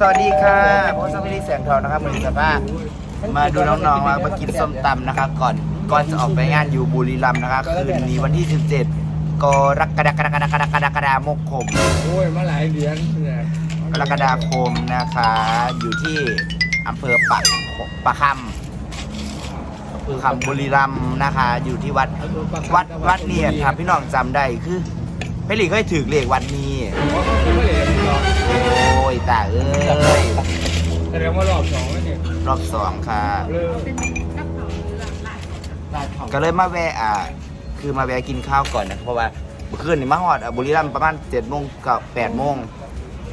สวัสดีค่ะพบกับพี่ลิแสงทองนะครับมือสภามาดูน้องๆมามากินส้มตำนะครับก่อนก่อนจะออกไปงานอยู่บุรีรัมย์นะครับคืนนี้วันที่ 17กรกฎาคมกรกฎาคมกรกฎาคมคมโอ้ยมาหลายเดือนเนี่ยกรกฎาคมนะคะ อยู่ที่อำเภอปักปะคำอำเภอคำบุรีรัมย์นะคะ อยู่ที่วัดวัดวัดเนี่ยครับพี่น้องจำได้คือพี่หลีเคยถือเลขวัดนี้ โอ้ยตาเอ้ยแสดงว่ารอบสองแล้วเนี่ยรอบสองค่ะ เริ่มก็เลยมาแวะอ่า คือมาแวะกินข้าวก่อนนะเพราะว่าเมื่อคืนนี่มาฮอดอะบุรีรัมย์ประมาณ7จ็ดโมงกับ8ปดโมง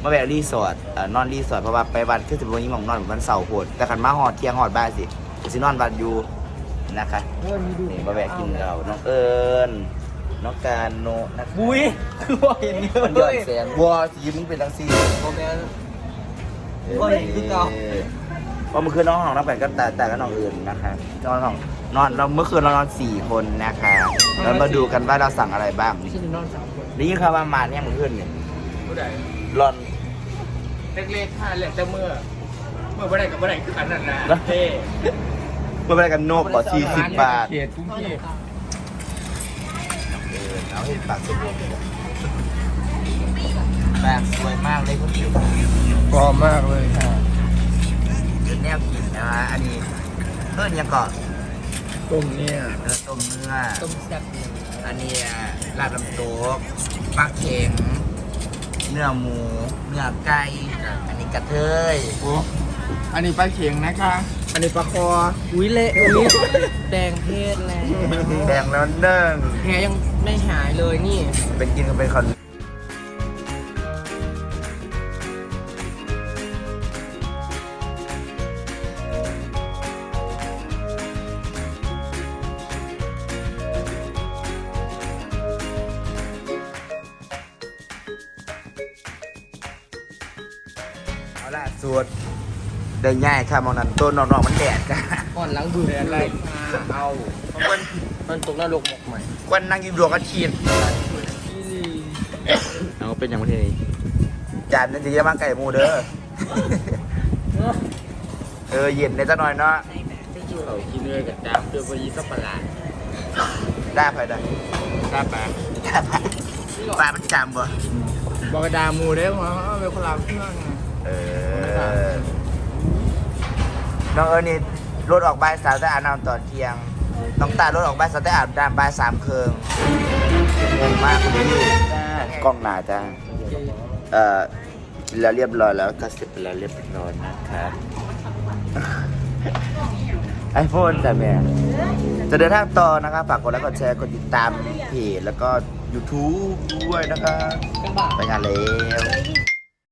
มาแวะรีสอร์ทอ่านอนรีสอร์ทเพราะว่าไปวัดคือสิบวันนี้หมองนอนวันเสาร์โหดแต่ขันมาฮอดเที่ยงฮอดบ้านสิก็สินอนวัดอยู่นะคะนี่มาแวะกินเราน้องเอิญ น้องการโนนะคะบุ้ยคือว่าเห็นเยมันยอดแสงวัวสีมึงเป็นทั้งสี่โมเมนก็เห็นคือเก่า เพราะเมื่อคืนน้องของน้องแปดก็แต่แต่ก็น้องอื่นนะคะนอนของนอนเราเมื่อคืนเรานอนสี่คนนะคะแล้วมาดูกันว่าเราสั่งอะไรบ้างฉันจะนอนสามคนได้ยินข่าวว่ามาเนี่ยเมื่อคืนเนี่ยผู้ใดรอน เล็กๆห้าเล็กแต่เมื่อ เมื่อวันไหนกับวันไหนคือกันนั่นนะเท่เมื่อไปกันโนบก่อสี่สิบบาท เขตกรุงเทพ เออเอาให้ปากสมบูรณ์แปลกสวยมากเลยคุณผู้ชมพร้อมมากเลยค่ะเป็นแนวกินนะคะอันนี้เพื่อนยังก่อนต้มเนี่ยเนื้อต้มเนื้อต้มแซ่บอันนี้ลาบลำโต๊กปลาเข็งเนื้อหมู เนื้อไก่ อันนี้กระเทยโอ้อันนี้ปลาเข็งนะคะ อันนี้ปลาคออุ้ยเละอุ้ยแดงเพศแล้วแดงแล้วเนึ่งแผลยัง ไม่หายเลยนี่ เป็นกินกันเป็นคนเอาล่ะสวด ได้ง่ายค่ะมองนั้นต้นนอนๆมันแดดกันก่อนล้างบืนอะไรเอามันมันตกนรกหมกใหม่วันนั่งกินดวงอาทิตย์เอาเป็นอย่างประเทศนี้จานนั่นจะเยอะมากไก่หมูเด้อเออเย็นในจักหน่อยเนาะเขากินเลยกับจ้ามเจอพยีสับปะหลาดได้ไปได้ตาปลาได้ไปปลามันจำบ่บอกกระดาหมูเด้อมาเอาเป็นคนลาวเครื่องไงเออ น้องเอิญนี่รถออกบ่ายสามแต่อาบน้ำตอนเที่ยง น้องตารถออกบ่ายสามแต่อาบน้ำบ่ายสามเคืองงงมากคุณพี่กล้องหนาจ้าเอ่อกินแล้วเรียบร้อยแล้วก็เสร็จไปแล้วเรียบร้อยนะครับไอโฟนแต่แม่จะเดินทางต่อนะครับ ฝากกดไลค์กดแชร์กดติดตามเพจแล้วก็ YouTube ด้วยนะครับไปงานแล้ว